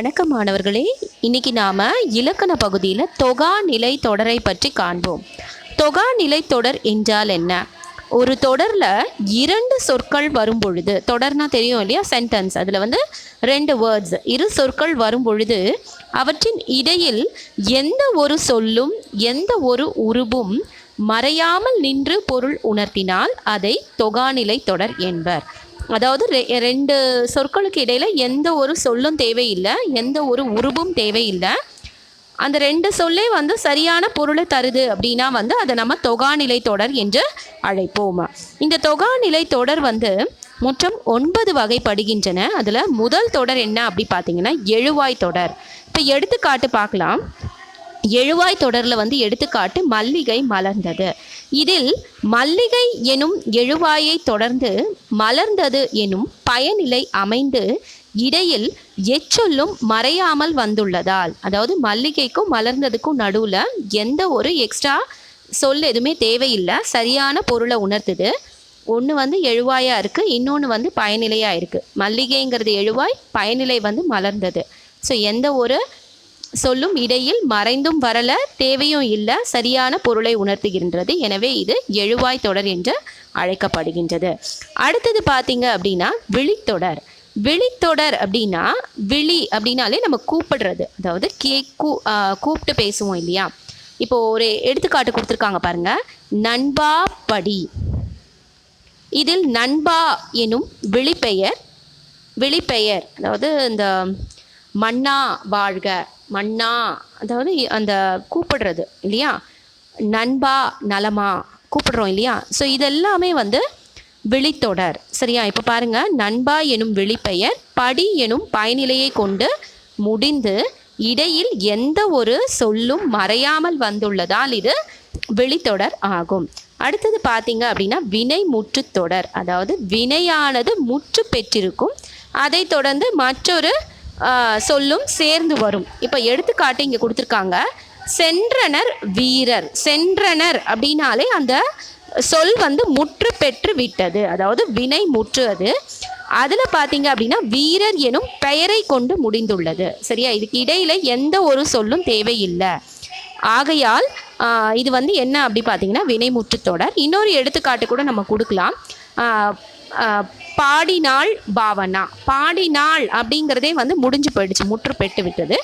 வணக்கம் மாணவர்களே இன்னைக்கு நாம இலக்கண பகுதியில் தொகா நிலை தொடரை பற்றி காண்போம். தொகா நிலை தொடர் என்றால் என்ன? ஒரு தொடரில் இரண்டு சொற்கள் வரும் பொழுது தொடர்னா தெரியும் இல்லையா? சென்டென்ஸ் அதில் வந்து ரெண்டு வேர்ட்ஸ் இரு சொற்கள் வரும் பொழுது அவற்றின் இடையில் எந்த ஒரு சொல்லும் எந்த ஒரு உருபும் மறையாமல் நின்று பொருள் உணர்த்தினால் அதை தொகாநிலை தொடர் என்பர். அதாவது ரெ- ரெண்டு சொற்களுக்கு இடையில் எந்த ஒரு சொல்லும் தேவையில்லை எந்த ஒரு உருவும் தேவையில்லை. அந்த ரெண்டு சொல்லே வந்து சரியான பொருளை தருது அப்படின்னா வந்து அதை நம்ம தொகாநிலை தொடர் என்று அழைப்போம். இந்த தொகாநிலை தொடர் வந்து மொத்தம் ஒன்பது வகைப்படுகின்றன. அதில் முதல் தொடர் என்ன அப்படி பார்த்தீங்கன்னா எழுவாய் தொடர். இப்போ எடுத்துக்காட்டு பார்க்கலாம். எழுவாய் தொடரில் வந்து எடுத்துக்காட்டு மல்லிகை மலர்ந்தது. இதில் மல்லிகை எனும் எழுவாயை தொடர்ந்து மலர்ந்தது எனும் பயனிலை அமைந்து இடையில் எச்சொல்லும் மறையாமல் வந்துள்ளதால் அதாவது மல்லிகைக்கும் மலர்ந்ததுக்கும் நடுவில் எந்த ஒரு எக்ஸ்ட்ரா சொல் எதுவுமே தேவையில்லை சரியான பொருளை உணர்த்துது. ஒன்று வந்து எழுவாயாக இருக்குது இன்னொன்று வந்து பயனிலையாக இருக்குது மல்லிகைங்கிறது எழுவாய் பயனிலை வந்து மலர்ந்தது. ஸோ எந்த ஒரு சொல்லும் இடையில் மறைந்தும் வரல தேவையும் இல்லை சரியான பொருளை உணர்த்துகின்றது. எனவே இது எழுவாய் தொடர் என்று அழைக்கப்படுகின்றது. அடுத்தது பார்த்தீங்க அப்படின்னா விழித்தொடர். விழித்தொடர் அப்படின்னா விழி அப்படின்னாலே நம்ம கூப்பிடுறது. அதாவது கே கூ கூப்பிட்டு பேசுவோம் இல்லையா? இப்போ ஒரு எடுத்துக்காட்டு கொடுத்துருக்காங்க பாருங்க. நண்பா படி. இதில் நண்பா எனும் விழிப்பெயர் விழிப்பெயர். அதாவது இந்த மன்னா வாழ்க மன்னா அதாவது அந்த கூப்பிடுறது இல்லையா? நண்பா நலமா கூப்பிடுறோம் இல்லையா? ஸோ இதெல்லாமே வந்து விழித்தொடர் சரியா? இப்போ பாருங்கள் நண்பா எனும் விழிப்பெயர் படி எனும் பயனிலையை கொண்டு முடிந்து இடையில் எந்த ஒரு சொல்லும் மறையாமல் வந்துள்ளதால் இது விழித்தொடர் ஆகும். அடுத்தது பார்த்தீங்க அப்படின்னா வினை முற்றுத்தொடர் அதாவது வினையானது முற்று பெற்றிருக்கும். அதைத் தொடர்ந்து மற்றொரு சொல்லும் சேர்ந்து வரும். இப்போ எடுத்துக்காட்டு இங்கே கொடுத்துருக்காங்க. சென்றனர் வீரர். சென்றனர் அப்படின்னாலே அந்த சொல் வந்து முற்று பெற்று விட்டது. அதாவது வினை முற்று அது அதில் பார்த்தீங்க அப்படின்னா வீரர் எனும் பெயரை கொண்டு முடிந்துள்ளது. சரியா? இதுக்கு இடையில எந்த ஒரு சொல்லும் தேவையில்லை. ஆகையால் இது வந்து என்ன அப்படி பார்த்தீங்கன்னா வினைமுற்றுத்தொடர் இன்னொரு எடுத்துக்காட்டு கூட நம்ம கொடுக்கலாம். பாடினாள் பாவனா. பாடினாள் அப்படிங்கிறதே வந்து முடிஞ்சு போயிடுச்சு முற்று பெற்று விட்டது.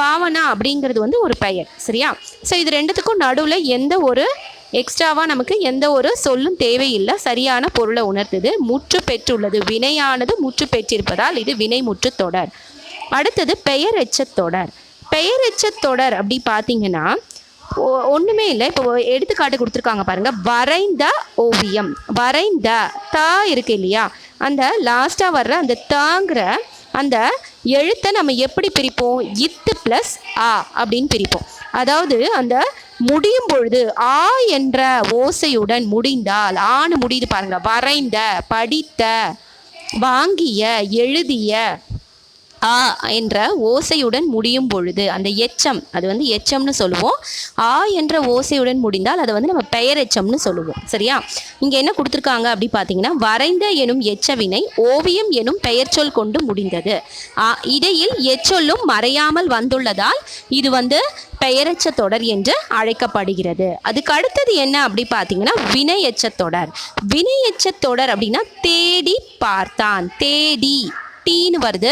பாவனா அப்படிங்கிறது வந்து ஒரு பெயர் சரியா? ஸோ இது ரெண்டுத்துக்கும் நடுவில் எந்த ஒரு எக்ஸ்ட்ராவாக நமக்கு எந்த ஒரு சொல்லும் தேவையில்லை. சரியான பொருளை உணர்த்துது முற்று பெற்றுள்ளது. வினையானது முற்று பெற்றிருப்பதால் இது வினைமுற்று தொடர். அடுத்தது பெயரெச்சத் தொடர். பெயரெச்சத் தொடர் அப்படி பார்த்தீங்கன்னா ஒன்றுமே இல்லை. இப்போ எடுத்துக்காட்டு கொடுத்துருக்காங்க பாருங்கள் வரைந்த ஓவியம். வரைந்த தா இருக்கு இல்லையா? அந்த லாஸ்ட்டாக வர்ற அந்த தாங்கிற அந்த எழுத்தை நம்ம எப்படி பிரிப்போம்? இத்து ப்ளஸ் ஆ அப்படின்னு பிரிப்போம். அதாவது அந்த முடியும் பொழுது ஆ என்ற ஓசையுடன் முடிந்தால் ஆன்னு முடியுது பாருங்கள் வரைந்த படித்த வாங்கிய எழுதிய ஆ என்ற ஓசையுடன் முடியும் பொழுது அந்த எச்சம் அது வந்து எச்சம்னு சொல்லுவோம். ஆ என்ற ஓசையுடன் முடிந்தால் அதை வந்து நம்ம பெயரெச்சம்னு சொல்லுவோம். சரியா? இங்கே என்ன கொடுத்துருக்காங்க அப்படி பார்த்தீங்கன்னா வரைந்த எனும் எச்சவினை ஓவியம் எனும் பெயர்ச்சொல் கொண்டு முடிந்தது. ஆ, இடையில் எச்சொல்லும் மறையாமல் வந்துள்ளதால் இது வந்து பெயரெச்ச தொடர் என்று அழைக்கப்படுகிறது. அதுக்கு அடுத்தது என்ன அப்படி பார்த்தீங்கன்னா வினையெச்ச தொடர். வினையெச்ச தொடர் அப்படின்னா தேடி பார்த்தான். தேடி டீன்னு வருது.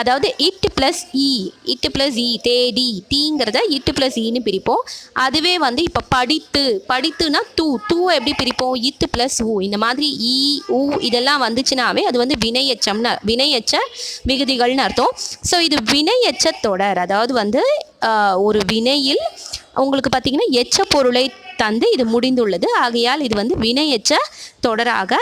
அதாவது it plus E it plus E தேடி டீங்கிறத இட் ப்ளஸ் இன்னு e பிரிப்போம். அதுவே வந்து இப்போ படித்து படித்துனா தூ தூ எப்படி பிரிப்போம்? இத் ப்ளஸ் ஊ இந்த மாதிரி e, இ ஊ இதெல்லாம் வந்துச்சுனாவே அது வந்து வினையச்சம்னு வினையச்ச விகுதிகள்னு அர்த்தம். ஸோ இது வினையச்ச தொடர். அதாவது வந்து ஒரு வினையில் உங்களுக்கு பார்த்தீங்கன்னா எச்ச பொருளை தந்து இது முடிந்துள்ளது. ஆகையால் இது வந்து வினையச்ச தொடராக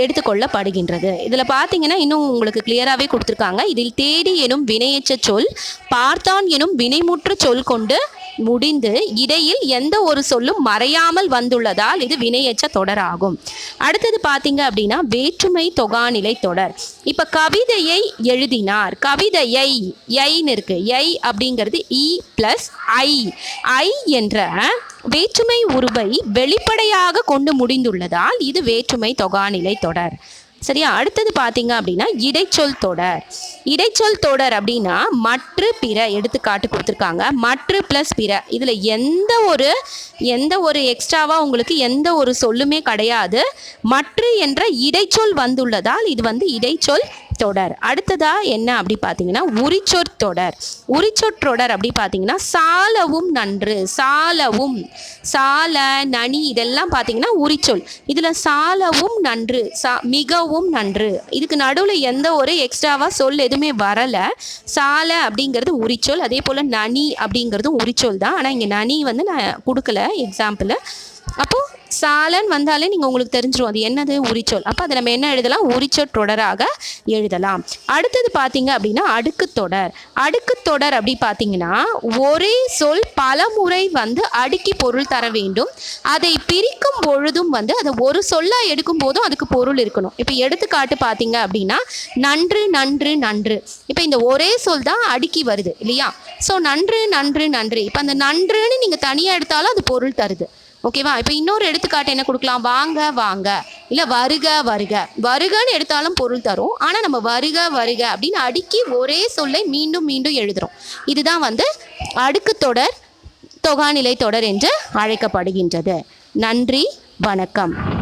எடுத்துக்கொள்ளப்படுகின்றது. இதில் பார்த்தீங்கன்னா இன்னும் உங்களுக்கு கிளியராகவே கொடுத்துருக்காங்க. இதில் தேடி எனும் வினையற்ற சொல் பார்த்தான் எனும் வினைமுற்று சொல் கொண்டு முடிந்து இடையில் எந்த ஒரு சொல்லும் மறையாமல் வந்துள்ளதால் இது வினையற்ற தொடராகும். அடுத்தது பார்த்தீங்க அப்படின்னா வேற்றுமை தொகாநிலை தொடர். இப்போ கவிதையை எழுதினார். கவிதையை ஐன்னு இருக்கு. ஐ அப்படிங்கிறது இ ப்ளஸ் ஐ ஐ என்ற வேற்றுமை உருவை வெளிப்படையாக கொண்டு முடிந்துள்ளதால் இது வேற்றுமை தொகாநிலை தொடர். சரியா? அடுத்தது பார்த்தீங்க அப்படின்னா இடைச்சொல் தொடர். இடைச்சொல் தொடர் அப்படின்னா மற்ற பிற எடுத்துக்காட்டு கொடுத்துருக்காங்க. மற்ற ப்ளஸ் பிற. இதில் எந்த ஒரு எந்த ஒரு எக்ஸ்ட்ராவாக உங்களுக்கு எந்த ஒரு சொல்லுமே கிடையாது. மற்ற என்ற இடைச்சொல் வந்துள்ளதால் இது வந்து இடைச்சொல் தொடர். அடுத்ததா என்ன அப்படி பார்த்தீங்கன்னா உரிச்சொற் தொடர். உரிச்சொற் தொடர் அப்படி பார்த்தீங்கன்னா சாலவும் நன்று சாலவும் சால நனி இதெல்லாம் பார்த்தீங்கன்னா உரிச்சொல். இதில் சாலவும் நன்று சா மிகவும் நன்று. இதுக்கு நடுவில் எந்த ஒரு எக்ஸ்ட்ராவாக சொல் எதுவுமே வரலை. சால அப்படிங்கிறது உரிச்சொல் அதே போல் நனி அப்படிங்கிறதும் உரிச்சொல் தான். ஆனால் இங்கே நனி வந்து நான் கொடுக்கல எக்ஸாம்பிள் அப்போது சாலன் வந்தாலே நீங்கள் உங்களுக்கு தெரிஞ்சிரும். அது என்னது? உரிச்சொல். அப்போ அதை நம்ம என்ன எழுதலாம்? உரிச்சொல் தொடராக எழுதலாம். அடுத்தது பார்த்தீங்க அப்படின்னா அடுக்கு தொடர். அடுக்கு தொடர் அப்படி பார்த்தீங்கன்னா ஒரே சொல் பல முறை வந்து அடுக்கி பொருள் தர வேண்டும். அதை பிரிக்கும் பொழுதும் வந்து அதை ஒரு சொல்லாக எடுக்கும் போதும் அதுக்கு பொருள் இருக்கணும். இப்போ எடுத்துக்காட்டு பார்த்தீங்க அப்படின்னா நன்று நன்று நன்று. இப்போ இந்த ஒரே சொல் தான் அடுக்கி வருது இல்லையா? ஸோ நன்று நன்று நன்று. இப்போ அந்த நன்றுன்னு நீங்கள் தனியாக எடுத்தாலும் அது பொருள் தருது. ஓகேவா இப்போ இன்னொரு எடுத்துக்காட்டு என்ன கொடுக்கலாம்? வாங்க வாங்க. இல்லை வருக வருக. வருகன்னு எடுத்தாலும் பொருள் தரும். ஆனால் நம்ம வருக வருக அப்படின்னு அடுக்கி ஒரே சொல்லை மீண்டும் மீண்டும் எழுதுறோம். இதுதான் வந்து அடுக்கு தொடர் தொகாநிலை தொடர் என்று அழைக்கப்படுகின்றது. நன்றி வணக்கம்.